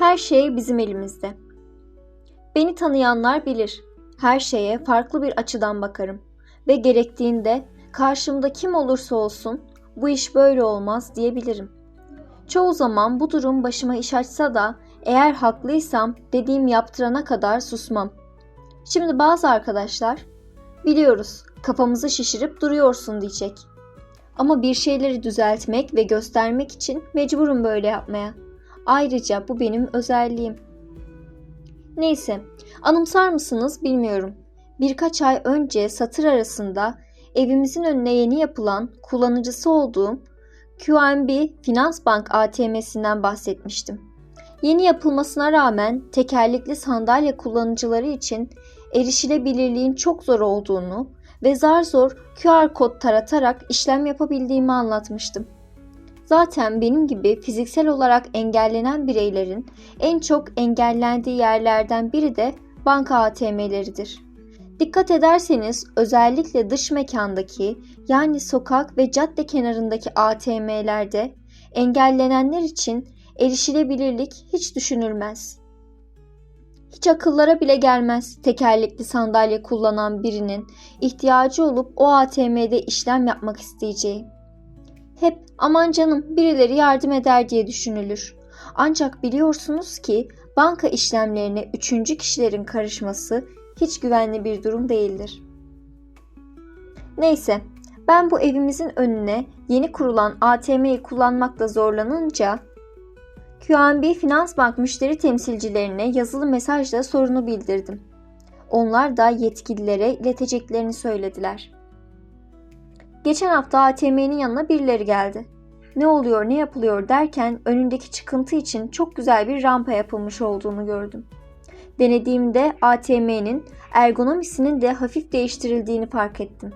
Her şey bizim elimizde. Beni tanıyanlar bilir. Her şeye farklı bir açıdan bakarım ve gerektiğinde karşımda kim olursa olsun bu iş böyle olmaz diyebilirim. Çoğu zaman bu durum başıma iş açsa da eğer haklıysam dediğim yaptırana kadar susmam. Şimdi bazı arkadaşlar biliyoruz kafamızı şişirip duruyorsun diyecek. Ama bir şeyleri düzeltmek ve göstermek için mecburum böyle yapmaya. Ayrıca bu benim özelliğim. Neyse, anımsar mısınız bilmiyorum. Birkaç ay önce satır arasında evimizin önüne yeni yapılan kullanıcısı olduğum QNB Finans Bank ATM'sinden bahsetmiştim. Yeni yapılmasına rağmen tekerlekli sandalye kullanıcıları için erişilebilirliğin çok zor olduğunu ve zar zor QR kod taratarak işlem yapabildiğimi anlatmıştım. Zaten benim gibi fiziksel olarak engellenen bireylerin en çok engellendiği yerlerden biri de banka ATM'leridir. Dikkat ederseniz özellikle dış mekandaki yani sokak ve cadde kenarındaki ATM'lerde engellenenler için erişilebilirlik hiç düşünülmez. Hiç akıllara bile gelmez tekerlekli sandalye kullanan birinin ihtiyacı olup o ATM'de işlem yapmak isteyeceği. Hep aman canım birileri yardım eder diye düşünülür. Ancak biliyorsunuz ki banka işlemlerine üçüncü kişilerin karışması hiç güvenli bir durum değildir. Neyse, ben bu evimizin önüne yeni kurulan ATM'yi kullanmakta zorlanınca QNB Finans Bank müşteri temsilcilerine yazılı mesajla sorunu bildirdim. Onlar da yetkililere ileteceklerini söylediler. Geçen hafta ATM'nin yanına birileri geldi. Ne oluyor ne yapılıyor derken önündeki çıkıntı için çok güzel bir rampa yapılmış olduğunu gördüm. Denediğimde ATM'nin ergonomisinin de hafif değiştirildiğini fark ettim.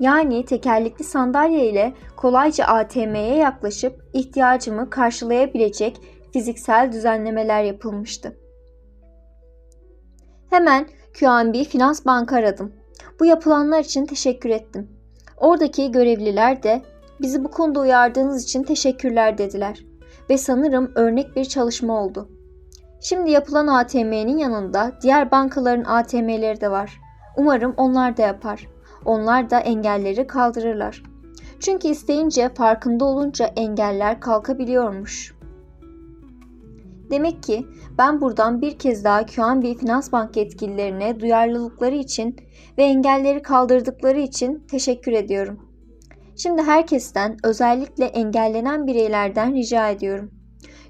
Yani tekerlekli sandalye ile kolayca ATM'ye yaklaşıp ihtiyacımı karşılayabilecek fiziksel düzenlemeler yapılmıştı. Hemen QNB Finans Bank aradım. Bu yapılanlar için teşekkür ettim. Oradaki görevliler de bizi bu konuda uyardığınız için teşekkürler dediler ve sanırım örnek bir çalışma oldu. Şimdi yapılan ATM'nin yanında diğer bankaların ATM'leri de var. Umarım onlar da yapar. Onlar da engelleri kaldırırlar. Çünkü isteyince farkında olunca engeller kalkabiliyormuş. Demek ki ben buradan bir kez daha QNB Finans Bank yetkililerine duyarlılıkları için ve engelleri kaldırdıkları için teşekkür ediyorum. Şimdi herkesten özellikle engellenen bireylerden rica ediyorum.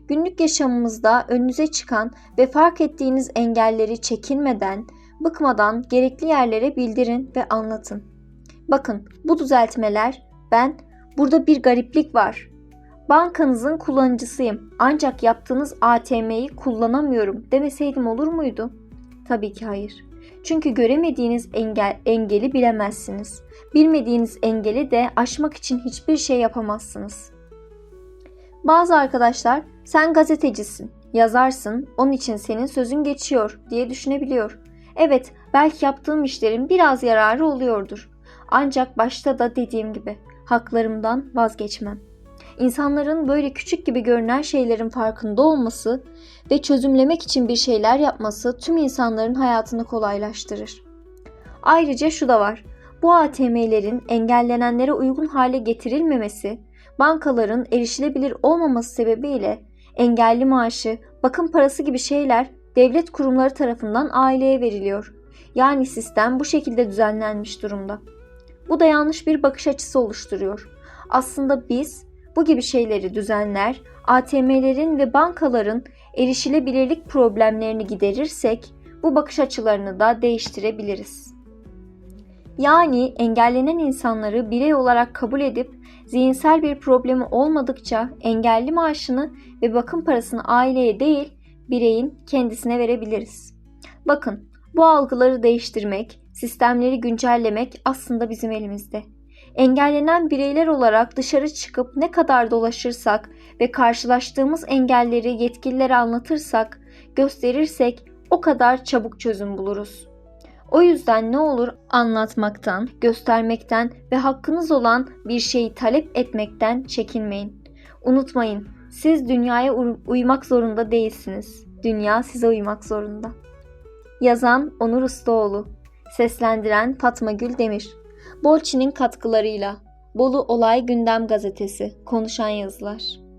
Günlük yaşamımızda önünüze çıkan ve fark ettiğiniz engelleri çekinmeden, bıkmadan gerekli yerlere bildirin ve anlatın. Bakın bu düzeltmeler ben burada bir gariplik var. Bankanızın kullanıcısıyım ancak yaptığınız ATM'yi kullanamıyorum demeseydim olur muydu? Tabii ki hayır. Çünkü göremediğiniz engel, engeli bilemezsiniz. Bilmediğiniz engeli de aşmak için hiçbir şey yapamazsınız. Bazı arkadaşlar sen gazetecisin, yazarsın, onun için senin sözün geçiyor diye düşünebiliyor. Evet, belki yaptığım işlerin biraz yararı oluyordur. Ancak başta da dediğim gibi haklarımdan vazgeçmem. İnsanların böyle küçük gibi görünen şeylerin farkında olması ve çözümlemek için bir şeyler yapması tüm insanların hayatını kolaylaştırır. Ayrıca şu da var. Bu ATM'lerin engellenenlere uygun hale getirilmemesi, bankaların erişilebilir olmaması sebebiyle engelli maaşı, bakım parası gibi şeyler devlet kurumları tarafından aileye veriliyor. Yani sistem bu şekilde düzenlenmiş durumda. Bu da yanlış bir bakış açısı oluşturuyor. Aslında biz bu gibi şeyleri düzenler, ATM'lerin ve bankaların erişilebilirlik problemlerini giderirsek bu bakış açılarını da değiştirebiliriz. Yani engellenen insanları birey olarak kabul edip zihinsel bir problemi olmadıkça engelli maaşını ve bakım parasını aileye değil bireyin kendisine verebiliriz. Bakın bu algıları değiştirmek, sistemleri güncellemek aslında bizim elimizde. Engellenen bireyler olarak dışarı çıkıp ne kadar dolaşırsak ve karşılaştığımız engelleri yetkililere anlatırsak, gösterirsek o kadar çabuk çözüm buluruz. O yüzden ne olur anlatmaktan, göstermekten ve hakkınız olan bir şeyi talep etmekten çekinmeyin. Unutmayın, Siz dünyaya uymak zorunda değilsiniz. Dünya size uymak zorunda. Yazan Onur Ustaoğlu Seslendiren Fatma Gül Demir Bolçi'nin katkılarıyla. Bolu Olay Gündem Gazetesi. Konuşan Yazılar